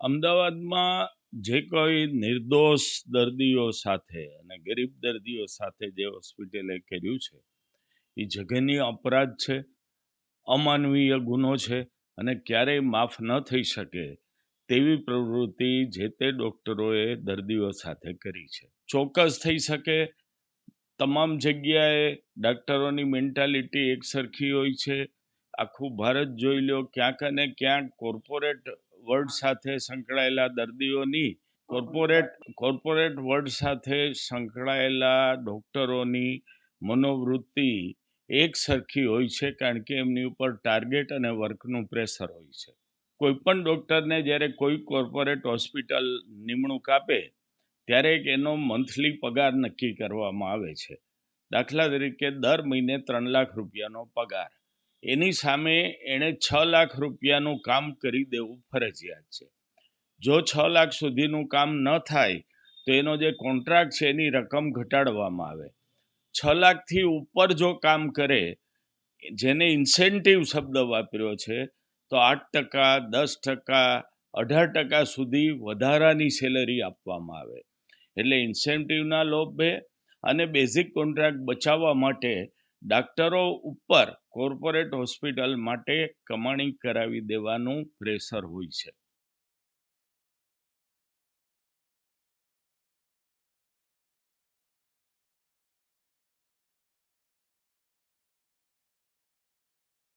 અમદાવાદમાં જે કોઈ નિર્દોષ દર્દીઓ સાથે અને ગરીબ દર્દીઓ સાથે જે હોસ્પિટલે કર્યું છે, એ જઘન્ય અપરાધ છે, અમાનવીય ગુનો છે અને ક્યારેય માફ ન થઈ શકે તેવી પ્રવૃત્તિ જે તે ડૉક્ટરોએ દર્દીઓ સાથે કરી છે. ચોક્કસ થઈ શકે, તમામ જગ્યાએ ડૉક્ટરોની મેન્ટાલિટી એકસરખી હોય છે, આખું ભારત જોઈ લો, ક્યાંક અને ક્યાંક કોર્પોરેટ વર્લ્ડ સાથે સંકળાયેલા દર્દીઓની, કોર્પોરેટ કોર્પોરેટ વર્લ્ડ સાથે સંકળાયેલા ડૉક્ટરોની મનોવૃત્તિ એક સરખી હોય છે કારણ કે એમની ઉપર ટાર્ગેટ અને વર્કનું પ્રેશર હોય છે. કોઈ પણ ડૉક્ટરને જ્યારે કોઈ કોર્પોરેટ હોસ્પિટલ નિમણૂક આપે, ત્યારે એનો મંથલી પગાર નક્કી કરવામાં આવે છે. દાખલા તરીકે દર મહિને ત્રણ લાખ રૂપિયાનો પગાર. એની સામે એણે છ લાખ રૂપિયાનું કામ કરી દેવું ફરજિયાત છે. જો છ લાખ સુધીનું કામ ન થાય, તો એનો જે કોન્ટ્રાક્ટ છે એની રકમ ઘટાડવામાં આવે. છ લાખથી ઉપર જો કામ કરે, જેને ઇન્સેન્ટિવ શબ્દ વાપર્યો છે, તો આઠ ટકા, દસ ટકા, અઢાર ટકા સુધી વધારાની સેલરી આપવામાં આવે. એટલે ઇન્સેન્ટિવના લોભે અને બેઝિક કોન્ટ્રાક્ટ બચાવવા માટે ડાક્ટરો ઉપર કોર્પોરેટ હોસ્પિટલ માટે કમાણી કરાવી દેવાનું પ્રેશર હોય છે.